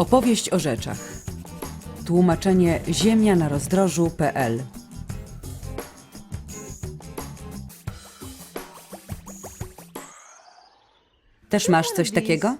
Opowieść o rzeczach. Tłumaczenie ziemia na rozdrożu.pl Też masz coś takiego?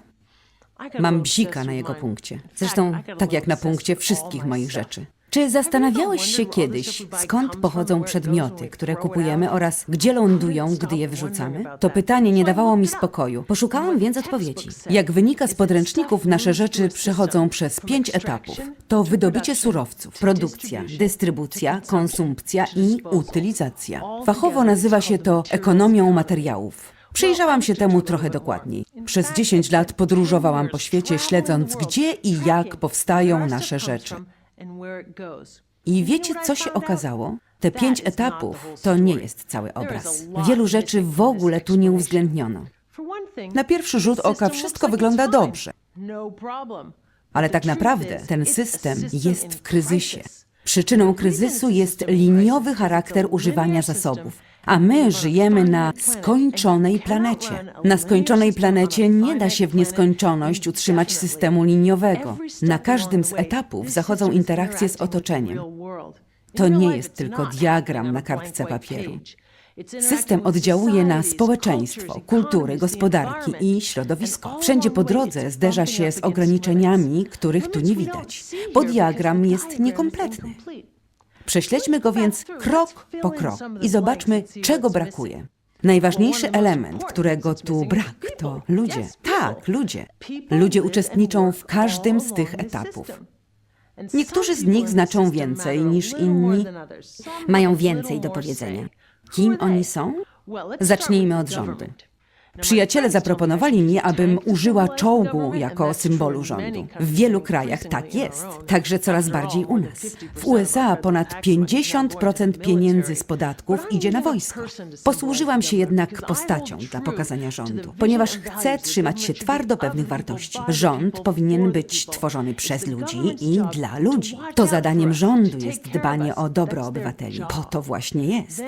Mam bzika na jego punkcie. Zresztą tak jak na punkcie wszystkich moich rzeczy. Czy zastanawiałeś się kiedyś, skąd pochodzą przedmioty, które kupujemy oraz gdzie lądują, gdy je wyrzucamy? To pytanie nie dawało mi spokoju. Poszukałam więc odpowiedzi. Jak wynika z podręczników, nasze rzeczy przechodzą przez pięć etapów. To wydobycie surowców, produkcja, dystrybucja, konsumpcja i utylizacja. Fachowo nazywa się to ekonomią materiałów. Przyjrzałam się temu trochę dokładniej. Przez 10 lat podróżowałam po świecie, śledząc gdzie i jak powstają nasze rzeczy. I wiecie, co się okazało? Te pięć etapów to nie jest cały obraz. Wielu rzeczy w ogóle tu nie uwzględniono. Na pierwszy rzut oka wszystko wygląda dobrze. Ale tak naprawdę ten system jest w kryzysie. Przyczyną kryzysu jest liniowy charakter używania zasobów. A my żyjemy na skończonej planecie. Na skończonej planecie nie da się w nieskończoność utrzymać systemu liniowego. Na każdym z etapów zachodzą interakcje z otoczeniem. To nie jest tylko diagram na kartce papieru. System oddziałuje na społeczeństwo, kultury, gospodarki i środowisko. Wszędzie po drodze zderza się z ograniczeniami, których tu nie widać, bo diagram jest niekompletny. Prześledźmy go więc krok po krok i zobaczmy, czego brakuje. Najważniejszy element, którego tu brak, to ludzie. Tak, ludzie. Ludzie uczestniczą w każdym z tych etapów. Niektórzy z nich znaczą więcej niż inni. Mają więcej do powiedzenia. Kim oni są? Zacznijmy od rządu. Przyjaciele zaproponowali mi, abym użyła czołgu jako symbolu rządu. W wielu krajach tak jest, także coraz bardziej u nas. W USA ponad 50% pieniędzy z podatków idzie na wojsko. Posłużyłam się jednak postacią dla pokazania rządu, ponieważ chcę trzymać się twardo pewnych wartości. Rząd powinien być tworzony przez ludzi i dla ludzi. To zadaniem rządu jest dbanie o dobro obywateli. Po to właśnie jest.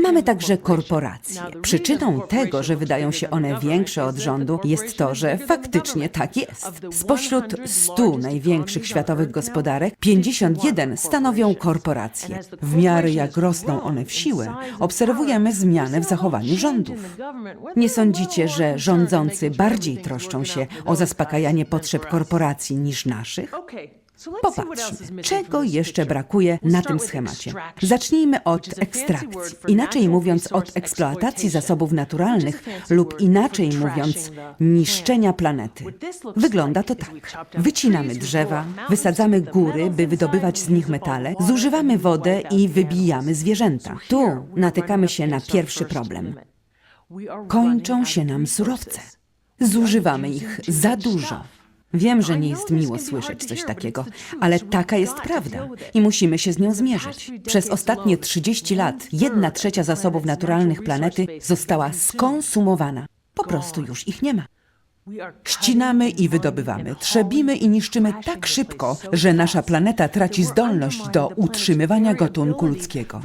Mamy także korporacje. Przyczyną tego, że wydają się one większe od rządu, jest to, że faktycznie tak jest. Spośród 100 największych światowych gospodarek, 51 stanowią korporacje. W miarę jak rosną one w siłę, obserwujemy zmianę w zachowaniu rządów. Nie sądzicie, że rządzący bardziej troszczą się o zaspokajanie potrzeb korporacji niż naszych? Popatrzmy, czego jeszcze brakuje na tym schemacie. Zacznijmy od ekstrakcji, inaczej mówiąc od eksploatacji zasobów naturalnych lub inaczej mówiąc niszczenia planety. Wygląda to tak. Wycinamy drzewa, wysadzamy góry, by wydobywać z nich metale, zużywamy wodę i wybijamy zwierzęta. Tu natykamy się na pierwszy problem. Kończą się nam surowce. Zużywamy ich za dużo. Wiem, że nie jest miło słyszeć coś takiego, ale taka jest prawda i musimy się z nią zmierzyć. Przez ostatnie 30 lat jedna trzecia zasobów naturalnych planety została skonsumowana. Po prostu już ich nie ma. Ścinamy i wydobywamy, trzebimy i niszczymy tak szybko, że nasza planeta traci zdolność do utrzymywania gatunku ludzkiego.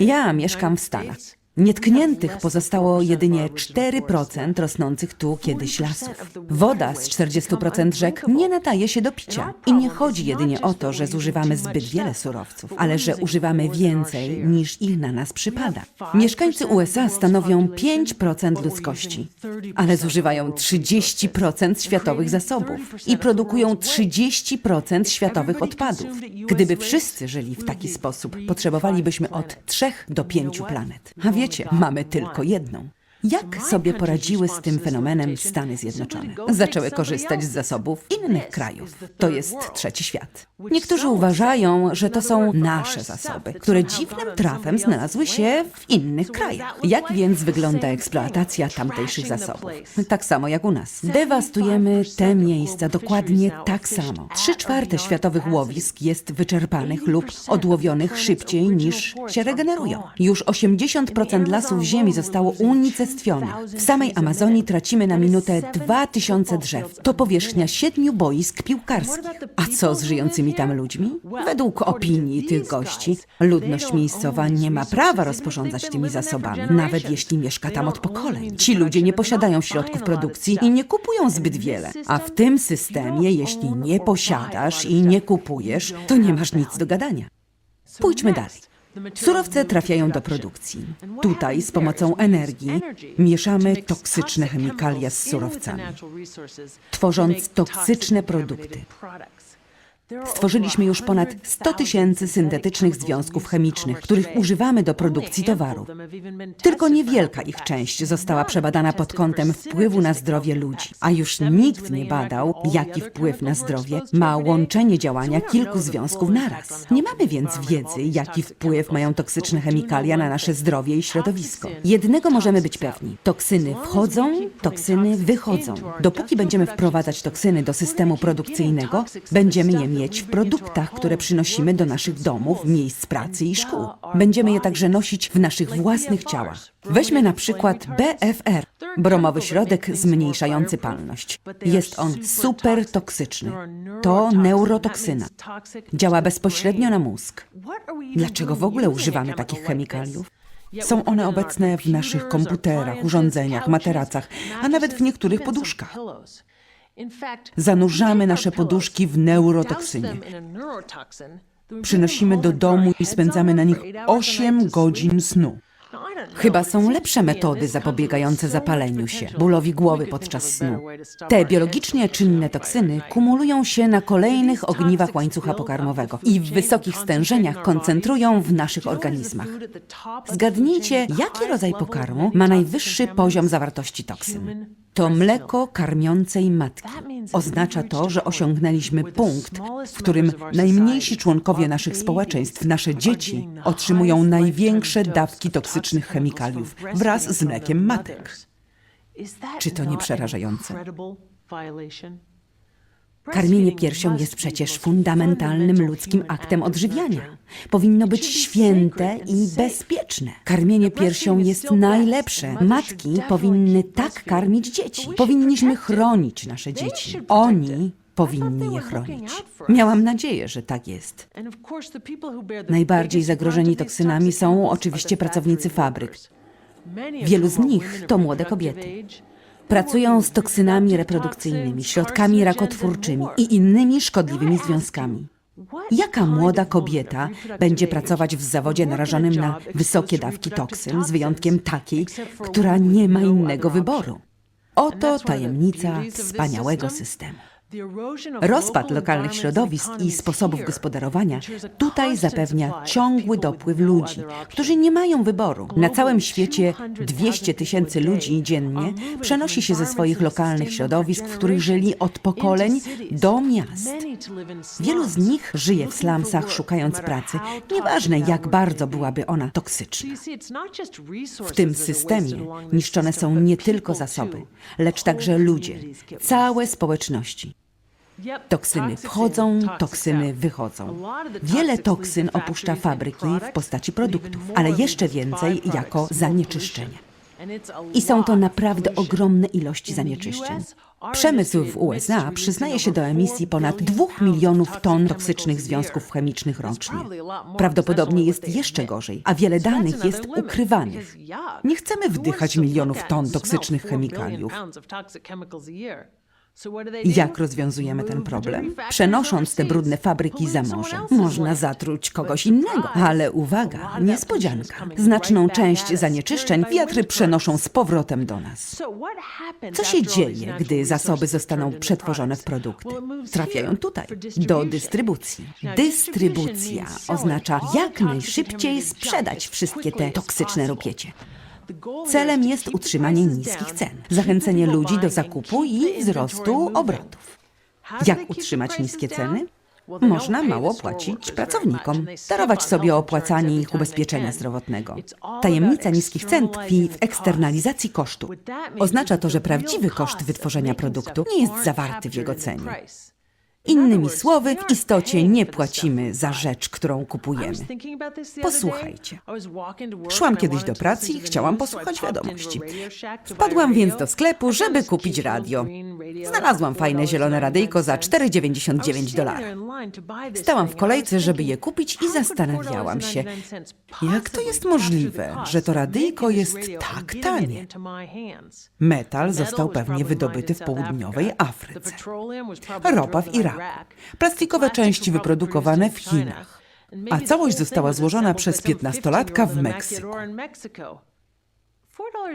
Ja mieszkam w Stanach. Nietkniętych pozostało jedynie 4% rosnących tu kiedyś lasów. Woda z 40% rzek nie nadaje się do picia. I nie chodzi jedynie o to, że zużywamy zbyt wiele surowców, ale że używamy więcej niż ich na nas przypada. Mieszkańcy USA stanowią 5% ludzkości, ale zużywają 30% światowych zasobów i produkują 30% światowych odpadów. Gdyby wszyscy żyli w taki sposób, potrzebowalibyśmy od 3 do 5 planet. A wiecie, mamy tylko jedną. Jak sobie poradziły z tym fenomenem Stany Zjednoczone? Zaczęły korzystać z zasobów innych krajów. To jest trzeci świat. Niektórzy uważają, że to są nasze zasoby, które dziwnym trafem znalazły się w innych krajach. Jak więc wygląda eksploatacja tamtejszych zasobów? Tak samo jak u nas. Dewastujemy te miejsca dokładnie tak samo. Trzy czwarte światowych łowisk jest wyczerpanych lub odłowionych szybciej niż się regenerują. Już 80% lasów Ziemi zostało unicestwionych W samej Amazonii tracimy na minutę 2000 drzew. To powierzchnia siedmiu boisk piłkarskich. A co z żyjącymi tam ludźmi? Według opinii tych gości, ludność miejscowa nie ma prawa rozporządzać tymi zasobami, nawet jeśli mieszka tam od pokoleń. Ci ludzie nie posiadają środków produkcji i nie kupują zbyt wiele. A w tym systemie, jeśli nie posiadasz i nie kupujesz, to nie masz nic do gadania. Pójdźmy dalej. Surowce trafiają do produkcji. Tutaj z pomocą energii mieszamy toksyczne chemikalia z surowcami, tworząc toksyczne produkty. Stworzyliśmy już ponad 100 tysięcy syntetycznych związków chemicznych, których używamy do produkcji towarów. Tylko niewielka ich część została przebadana pod kątem wpływu na zdrowie ludzi, a już nikt nie badał, jaki wpływ na zdrowie ma łączenie działania kilku związków naraz. Nie mamy więc wiedzy, jaki wpływ mają toksyczne chemikalia na nasze zdrowie i środowisko. Jednego możemy być pewni: toksyny wchodzą, toksyny wychodzą. Dopóki będziemy wprowadzać toksyny do systemu produkcyjnego, będziemy je mieć w produktach, które przynosimy do naszych domów, miejsc pracy i szkół. Będziemy je także nosić w naszych własnych ciałach. Weźmy na przykład BFR, bromowy środek zmniejszający palność. Jest on super toksyczny. To neurotoksyna. Działa bezpośrednio na mózg. Dlaczego w ogóle używamy takich chemikaliów? Są one obecne w naszych komputerach, urządzeniach, materacach, a nawet w niektórych poduszkach. Zanurzamy nasze poduszki w neurotoksynie. Przynosimy do domu i spędzamy na nich 8 godzin snu. Chyba są lepsze metody zapobiegające zapaleniu się, bólowi głowy podczas snu. Te biologicznie czynne toksyny kumulują się na kolejnych ogniwach łańcucha pokarmowego i w wysokich stężeniach koncentrują w naszych organizmach. Zgadnijcie, jaki rodzaj pokarmu ma najwyższy poziom zawartości toksyn? To mleko karmiącej matki. Oznacza to, że osiągnęliśmy punkt, w którym najmniejsi członkowie naszych społeczeństw, nasze dzieci, otrzymują największe dawki toksycznych chemikaliów wraz z mlekiem matek. Czy to nie przerażające? Karmienie piersią jest przecież fundamentalnym ludzkim aktem odżywiania. Powinno być święte i bezpieczne. Karmienie piersią jest najlepsze. Matki powinny tak karmić dzieci. Powinniśmy chronić nasze dzieci. Oni powinni je chronić. Miałam nadzieję, że tak jest. Najbardziej zagrożeni toksynami są oczywiście pracownicy fabryk. Wielu z nich to młode kobiety. Pracują z toksynami reprodukcyjnymi, środkami rakotwórczymi i innymi szkodliwymi związkami. Jaka młoda kobieta będzie pracować w zawodzie narażonym na wysokie dawki toksyn, z wyjątkiem takiej, która nie ma innego wyboru? Oto tajemnica wspaniałego systemu. Rozpad lokalnych środowisk i sposobów gospodarowania tutaj zapewnia ciągły dopływ ludzi, którzy nie mają wyboru. Na całym świecie 200 tysięcy ludzi dziennie przenosi się ze swoich lokalnych środowisk, w których żyli od pokoleń, do miast. Wielu z nich żyje w slumsach szukając pracy, nieważne jak bardzo byłaby ona toksyczna. W tym systemie niszczone są nie tylko zasoby, lecz także ludzie, całe społeczności. Toksyny wchodzą, toksyny wychodzą. Wiele toksyn opuszcza fabryki w postaci produktów, ale jeszcze więcej jako zanieczyszczenia. I są to naprawdę ogromne ilości zanieczyszczeń. Przemysł w USA przyznaje się do emisji ponad 2 milionów ton toksycznych związków chemicznych rocznie. Prawdopodobnie jest jeszcze gorzej, a wiele danych jest ukrywanych. Nie chcemy wdychać milionów ton toksycznych chemikaliów. Jak rozwiązujemy ten problem? Przenosząc te brudne fabryki za morze, można zatruć kogoś innego. Ale uwaga, niespodzianka. Znaczną część zanieczyszczeń wiatry przenoszą z powrotem do nas. Co się dzieje, gdy zasoby zostaną przetworzone w produkty? Trafiają tutaj, do dystrybucji. Dystrybucja oznacza jak najszybciej sprzedać wszystkie te toksyczne rupiecie. Celem jest utrzymanie niskich cen, zachęcenie ludzi do zakupu i wzrostu obrotów. Jak utrzymać niskie ceny? Można mało płacić pracownikom, darować sobie opłacanie ich ubezpieczenia zdrowotnego. Tajemnica niskich cen tkwi w eksternalizacji kosztu. Oznacza to, że prawdziwy koszt wytworzenia produktu nie jest zawarty w jego cenie. Innymi słowy, w istocie nie płacimy za rzecz, którą kupujemy. Posłuchajcie. Szłam kiedyś do pracy i chciałam posłuchać wiadomości. Wpadłam więc do sklepu, żeby kupić radio. Znalazłam fajne zielone radyjko za 4,99 dolara. Stałam w kolejce, żeby je kupić i zastanawiałam się, jak to jest możliwe, że to radyjko jest tak tanie. Metal został pewnie wydobyty w południowej Afryce. Ropa w Iraku. Plastikowe części wyprodukowane w Chinach. A całość została złożona przez 15-latka w Meksyku.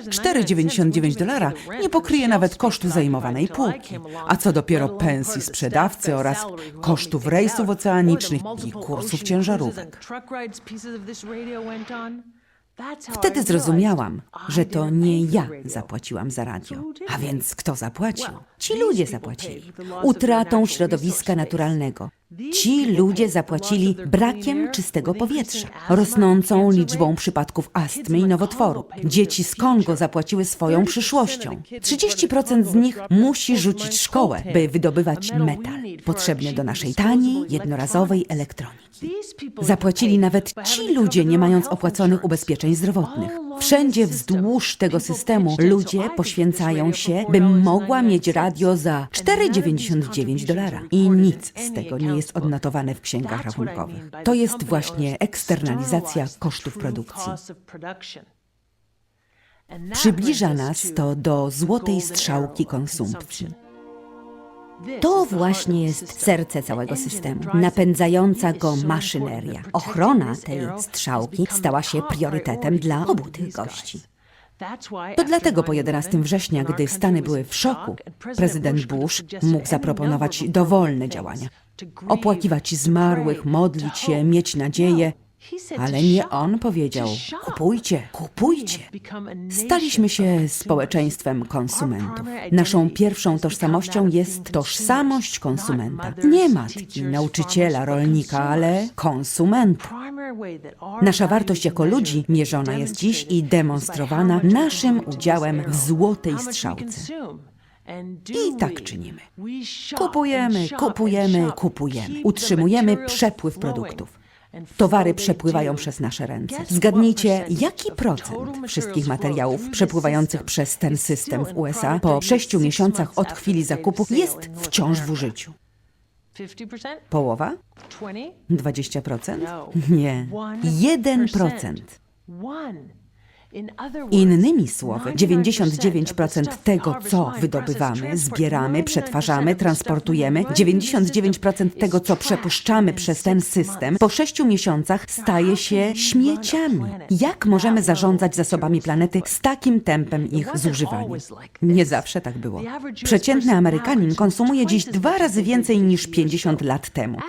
4,99 dolara nie pokryje nawet kosztu zajmowanej półki, a co dopiero pensji sprzedawcy oraz kosztów rejsów oceanicznych i kursów ciężarówek. Wtedy zrozumiałam, że to nie ja zapłaciłam za radio. A więc kto zapłacił? Ci ludzie zapłacili. Utratą środowiska naturalnego. Ci ludzie zapłacili brakiem czystego powietrza, rosnącą liczbą przypadków astmy i nowotworu. Dzieci z Kongo zapłaciły swoją przyszłością. 30% z nich musi rzucić szkołę, by wydobywać metal, potrzebny do naszej taniej, jednorazowej elektroniki. Zapłacili nawet ci ludzie, nie mając opłaconych ubezpieczeń zdrowotnych. Wszędzie wzdłuż tego systemu ludzie poświęcają się, bym mogła mieć radio za 4,99 dolara. I nic z tego nie jest odnotowane w księgach rachunkowych. To jest właśnie eksternalizacja kosztów produkcji. Przybliża nas to do złotej strzałki konsumpcji. To właśnie jest serce całego systemu, napędzająca go maszyneria. Ochrona tej strzałki stała się priorytetem dla obu tych gości. To dlatego po 11 września, gdy Stany były w szoku, prezydent Bush mógł zaproponować dowolne działania. Opłakiwać zmarłych, modlić się, mieć nadzieję, ale nie on powiedział: kupujcie, kupujcie. Staliśmy się społeczeństwem konsumentów. Naszą pierwszą tożsamością jest tożsamość konsumenta. Nie matki, nauczyciela, rolnika, ale konsumenta. Nasza wartość jako ludzi mierzona jest dziś i demonstrowana naszym udziałem w złotej strzałce. I tak czynimy. Kupujemy, kupujemy, kupujemy. Utrzymujemy przepływ produktów. Towary przepływają przez nasze ręce. Zgadnijcie, jaki procent wszystkich materiałów przepływających przez ten system w USA po sześciu miesiącach od chwili zakupu jest wciąż w użyciu? Połowa? 20%? Nie. 1%. Innymi słowy, 99% tego, co wydobywamy, zbieramy, przetwarzamy, transportujemy, 99% tego, co przepuszczamy przez ten system, po sześciu miesiącach staje się śmieciami. Jak możemy zarządzać zasobami planety z takim tempem ich zużywania? Nie zawsze tak było. Przeciętny Amerykanin konsumuje dziś dwa razy więcej niż 50 lat temu.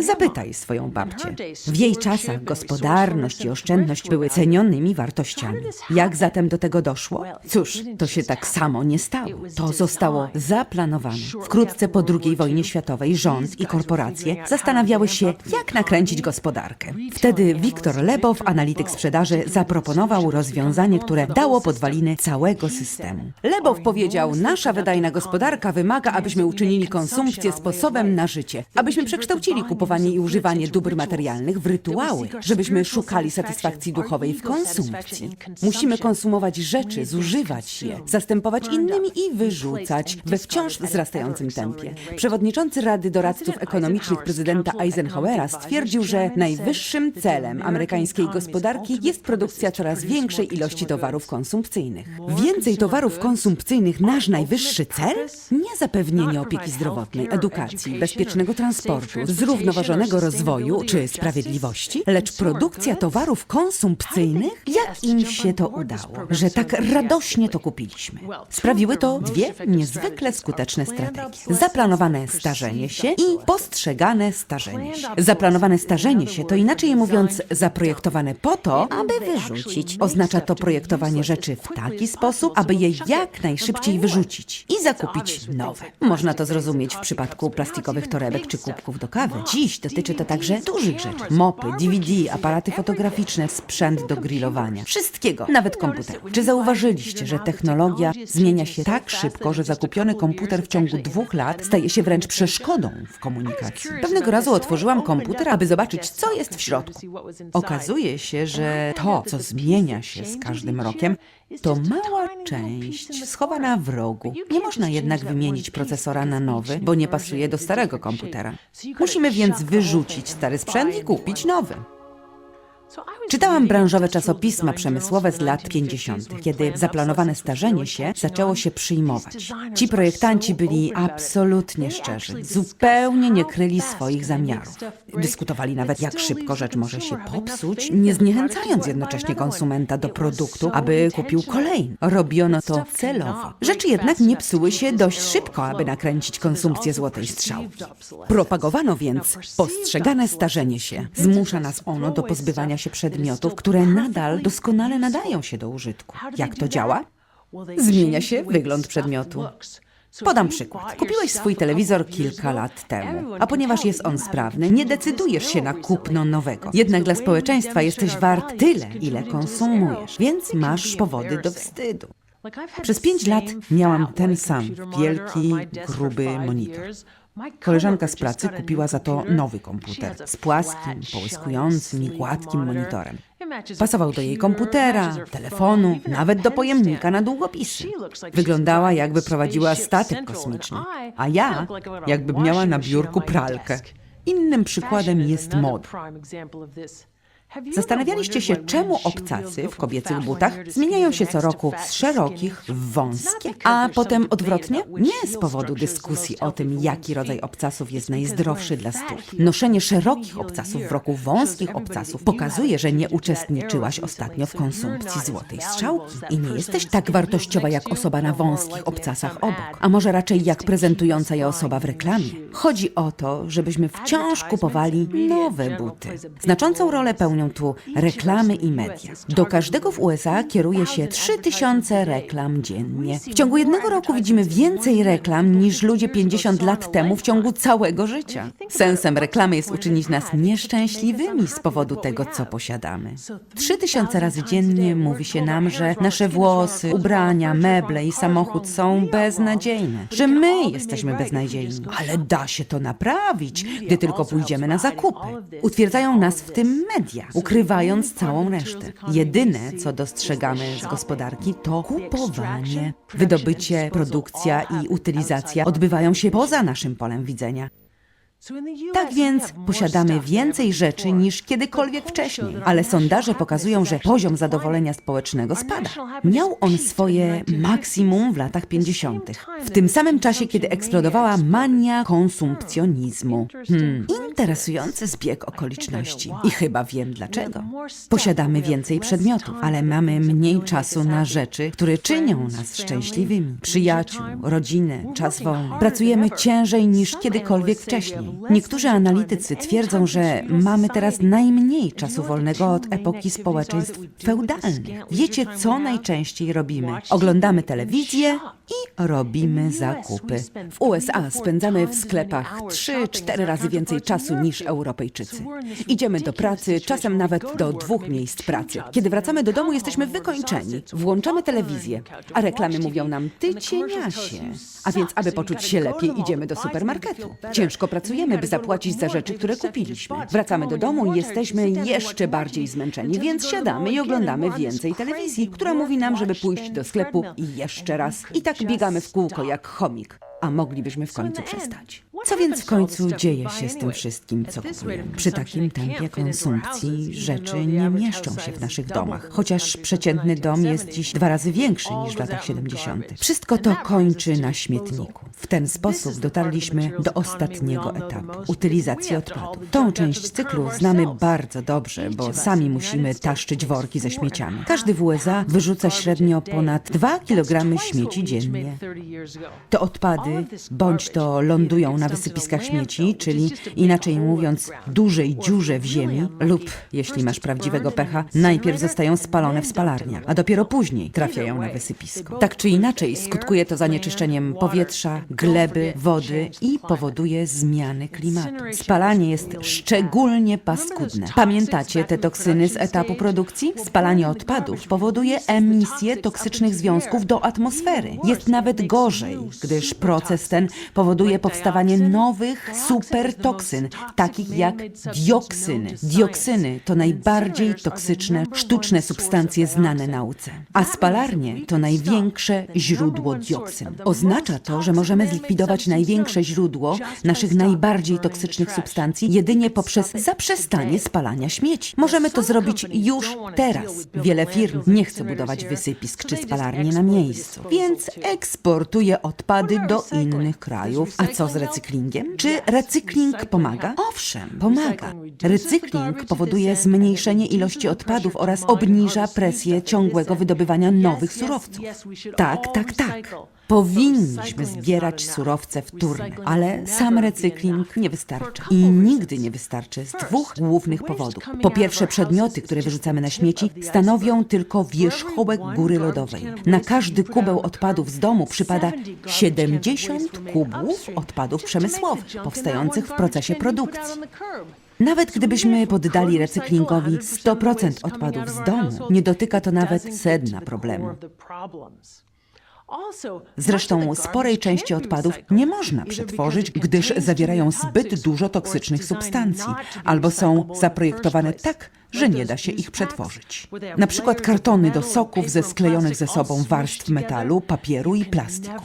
Zapytaj swoją babcię. W jej czasach gospodarność i oszczędność były cenionymi wartościami. Jak zatem do tego doszło? Cóż, to się tak samo nie stało. To zostało zaplanowane. Wkrótce po II wojnie światowej rząd i korporacje zastanawiały się, jak nakręcić gospodarkę. Wtedy Wiktor Lebow, analityk sprzedaży, zaproponował rozwiązanie, które dało podwaliny całego systemu. Lebow powiedział, nasza wydajna gospodarka wymaga, abyśmy uczynili konsumpcję sposobem na życie, abyśmy przekształcili kupowanie i używanie dóbr materialnych w rytuały, żebyśmy szukali satysfakcji duchowej w konsumpcji. Musimy konsumować rzeczy, zużywać je, zastępować innymi i wyrzucać we wciąż wzrastającym tempie. Przewodniczący Rady Doradców Ekonomicznych prezydenta Eisenhowera stwierdził, że najwyższym celem amerykańskiej gospodarki jest produkcja coraz większej ilości towarów konsumpcyjnych. Więcej towarów konsumpcyjnych nasz najwyższy cel? Nie zapewnienie opieki zdrowotnej, edukacji, bezpiecznego transportu, zrównoważonego rozwoju czy sprawiedliwości, lecz produkcja towarów konsumpcyjnych? Jak im się to udało, że tak radośnie to kupiliśmy? Sprawiły to dwie niezwykle skuteczne strategie. Zaplanowane starzenie się i postrzegane starzenie się. Zaplanowane starzenie się to inaczej mówiąc zaprojektowane po to, aby wyrzucić. Oznacza to projektowanie rzeczy w taki sposób, aby je jak najszybciej wyrzucić i zakupić nowe. Można to zrozumieć w przypadku plastikowych torebek czy kubków do kawy. Dziś dotyczy to także dużych rzeczy. Mopy, DVD, aparaty fotograficzne, sprzęt do grillowania. Wszystkiego Wszystkiego, nawet komputerów. Czy zauważyliście, że technologia zmienia się tak szybko, że zakupiony komputer w ciągu dwóch lat staje się wręcz przeszkodą w komunikacji? Pewnego razu otworzyłam komputer, aby zobaczyć, co jest w środku. Okazuje się, że to, co zmienia się z każdym rokiem, to mała część schowana w rogu. Nie można jednak wymienić procesora na nowy, bo nie pasuje do starego komputera. Musimy więc wyrzucić stary sprzęt i kupić nowy. Czytałam branżowe czasopisma przemysłowe z lat 50., kiedy zaplanowane starzenie się zaczęło się przyjmować. Ci projektanci byli absolutnie szczerzy, zupełnie nie kryli swoich zamiarów. Dyskutowali nawet, jak szybko rzecz może się popsuć, nie zniechęcając jednocześnie konsumenta do produktu, aby kupił kolejny. Robiono to celowo. Rzeczy jednak nie psuły się dość szybko, aby nakręcić konsumpcję złotej strzałki. Propagowano więc postrzegane starzenie się. Zmusza nas ono do pozbywania się przedmiotów, które nadal doskonale nadają się do użytku. Jak to działa? Zmienia się wygląd przedmiotu. Podam przykład. Kupiłeś swój telewizor kilka lat temu, a ponieważ jest on sprawny, nie decydujesz się na kupno nowego. Jednak dla społeczeństwa jesteś wart tyle, ile konsumujesz, więc masz powody do wstydu. Przez pięć lat miałam ten sam wielki, gruby monitor. Koleżanka z pracy kupiła za to nowy komputer z płaskim, połyskującym i gładkim monitorem. Pasował do jej komputera, telefonu, nawet do pojemnika na długopisy. Wyglądała jakby prowadziła statek kosmiczny, a ja jakbym miała na biurku pralkę. Innym przykładem jest moda. Zastanawialiście się, czemu obcasy w kobiecych butach zmieniają się co roku z szerokich w wąskie, a potem odwrotnie? Nie z powodu dyskusji o tym, jaki rodzaj obcasów jest najzdrowszy dla stóp. Noszenie szerokich obcasów w roku wąskich obcasów pokazuje, że nie uczestniczyłaś ostatnio w konsumpcji złotej. strzałki i nie jesteś tak wartościowa jak osoba na wąskich obcasach obok, a może raczej jak prezentująca je osoba w reklamie. Chodzi o to, żebyśmy wciąż kupowali nowe buty. Znaczącą rolę pełnią tu reklamy i media. Do każdego w USA kieruje się 3000 reklam dziennie. W ciągu jednego roku widzimy więcej reklam niż ludzie 50 lat temu w ciągu całego życia. Sensem reklamy jest uczynić nas nieszczęśliwymi z powodu tego, co posiadamy. 3000 razy dziennie mówi się nam, że nasze włosy, ubrania, meble i samochód są beznadziejne, że my jesteśmy beznadziejni. Ale da się to naprawić, gdy tylko pójdziemy na zakupy. Utwierdzają nas w tym media, ukrywając całą resztę. Jedyne, co dostrzegamy z gospodarki, to kupowanie. Wydobycie, produkcja i utylizacja odbywają się poza naszym polem widzenia. Tak więc posiadamy więcej rzeczy niż kiedykolwiek wcześniej, ale sondaże pokazują, że poziom zadowolenia społecznego spada. Miał on swoje maksimum w latach 50., w tym samym czasie, kiedy eksplodowała mania konsumpcjonizmu. Hmm, interesujący zbieg okoliczności. I chyba wiem dlaczego. Posiadamy więcej przedmiotów, ale mamy mniej czasu na rzeczy, które czynią nas szczęśliwymi. Przyjaciół, rodzinę, czas wolny. Pracujemy ciężej niż kiedykolwiek wcześniej. Niektórzy analitycy twierdzą, że mamy teraz najmniej czasu wolnego od epoki społeczeństw feudalnych. Wiecie, co najczęściej robimy? Oglądamy telewizję i robimy zakupy. W USA spędzamy w sklepach 3-4 razy więcej czasu niż Europejczycy. Idziemy do pracy, czasem nawet do dwóch miejsc pracy. Kiedy wracamy do domu, jesteśmy wykończeni. Włączamy telewizję, a reklamy mówią nam, ty cieniasie. A więc, aby poczuć się lepiej, idziemy do supermarketu. Ciężko pracujemy, by zapłacić za rzeczy, które kupiliśmy. Wracamy do domu i jesteśmy jeszcze bardziej zmęczeni, więc siadamy i oglądamy więcej telewizji, która mówi nam, żeby pójść do sklepu jeszcze raz. I tak biegamy w kółko jak chomik. A moglibyśmy w końcu przestać. Co więc w końcu dzieje się z tym wszystkim, co kupujemy? Przy takim tempie konsumpcji rzeczy nie mieszczą się w naszych domach, chociaż przeciętny dom jest dziś dwa razy większy niż w latach 70. Wszystko to kończy na śmietniku. W ten sposób dotarliśmy do ostatniego etapu utylizacji odpadów. Tą część cyklu znamy bardzo dobrze, bo sami musimy taszczyć worki ze śmieciami. Każdy w USA wyrzuca średnio ponad 2 kg śmieci dziennie. Te odpady bądź to lądują na wysypiskach śmieci, czyli inaczej mówiąc, dużej dziurze w ziemi, lub jeśli masz prawdziwego pecha, najpierw zostają spalone w spalarniach, a dopiero później trafiają na wysypisko. Tak czy inaczej, skutkuje to zanieczyszczeniem powietrza, gleby, wody i powoduje zmiany klimatu. Spalanie jest szczególnie paskudne. Pamiętacie te toksyny z etapu produkcji? Spalanie odpadów powoduje emisję toksycznych związków do atmosfery. Jest nawet gorzej, gdyż proces ten powoduje powstawanie nowych supertoksyn, takich jak dioksyny. Dioksyny to najbardziej toksyczne sztuczne substancje znane nauce, a spalarnie to największe źródło dioksyn. Oznacza to, że możemy zlikwidować największe źródło naszych najbardziej toksycznych substancji jedynie poprzez zaprzestanie spalania śmieci. Możemy to zrobić już teraz. Wiele firm nie chce budować wysypisk czy spalarni na miejscu, więc eksportuje odpady do innych krajów. A co z recyklingiem? Czy recykling pomaga? Owszem, pomaga. Recykling powoduje zmniejszenie ilości odpadów oraz obniża presję ciągłego wydobywania nowych surowców. Tak, tak, tak. Powinniśmy zbierać surowce wtórne, ale sam recykling nie wystarcza. I nigdy nie wystarczy z dwóch głównych powodów. Po pierwsze, przedmioty, które wyrzucamy na śmieci, stanowią tylko wierzchołek góry lodowej. Na każdy kubeł odpadów z domu przypada 70 kubów odpadów przemysłowych, powstających w procesie produkcji. Nawet gdybyśmy poddali recyklingowi 100% odpadów z domu, nie dotyka to nawet sedna problemu. Zresztą sporej części odpadów nie można przetworzyć, gdyż zawierają zbyt dużo toksycznych substancji albo są zaprojektowane tak, że nie da się ich przetworzyć. Na przykład kartony do soków ze sklejonych ze sobą warstw metalu, papieru i plastiku.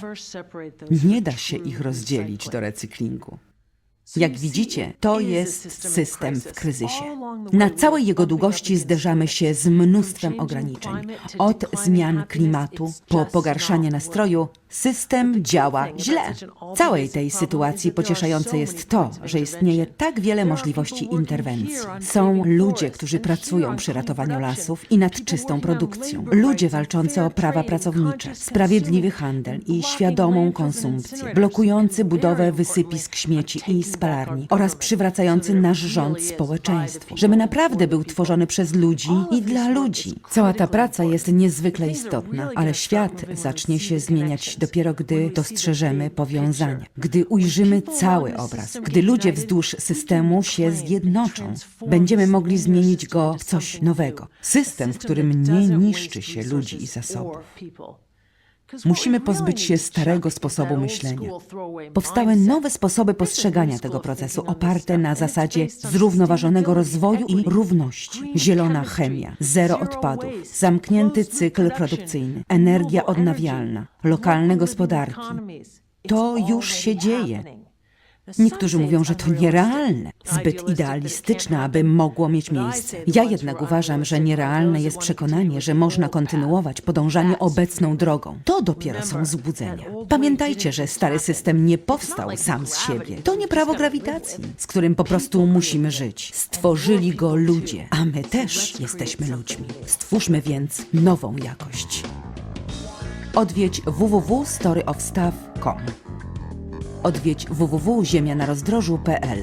Nie da się ich rozdzielić do recyklingu. Jak widzicie, to jest system w kryzysie. Na całej jego długości zderzamy się z mnóstwem ograniczeń. Od zmian klimatu po pogarszanie nastroju, system działa źle. Całej tej sytuacji pocieszające jest to, że istnieje tak wiele możliwości interwencji. Są ludzie, którzy pracują przy ratowaniu lasów i nad czystą produkcją. Ludzie walczący o prawa pracownicze, sprawiedliwy handel i świadomą konsumpcję, blokujący budowę wysypisk śmieci i spalarni oraz przywracający nasz rząd społeczeństwu, żeby naprawdę był tworzony przez ludzi i dla ludzi. Cała ta praca jest niezwykle istotna, ale świat zacznie się zmieniać dopiero gdy dostrzeżemy powiązania, gdy ujrzymy cały obraz, gdy ludzie wzdłuż systemu się zjednoczą. Będziemy mogli zmienić go w coś nowego. System, w którym nie niszczy się ludzi i zasobów. Musimy pozbyć się starego sposobu myślenia. Powstały nowe sposoby postrzegania tego procesu, oparte na zasadzie zrównoważonego rozwoju i równości. Zielona chemia, zero odpadów, zamknięty cykl produkcyjny, energia odnawialna, lokalne gospodarki. To już się dzieje. Niektórzy mówią, że to nierealne, zbyt idealistyczne, aby mogło mieć miejsce. Ja jednak uważam, że nierealne jest przekonanie, że można kontynuować podążanie obecną drogą. To dopiero są złudzenia. Pamiętajcie, że stary system nie powstał sam z siebie. To nie prawo grawitacji, z którym po prostu musimy żyć. Stworzyli go ludzie, a my też jesteśmy ludźmi. Stwórzmy więc nową jakość. Odwiedź www.storyofstuff.com Odwiedź www.ziemianarozdrożu.pl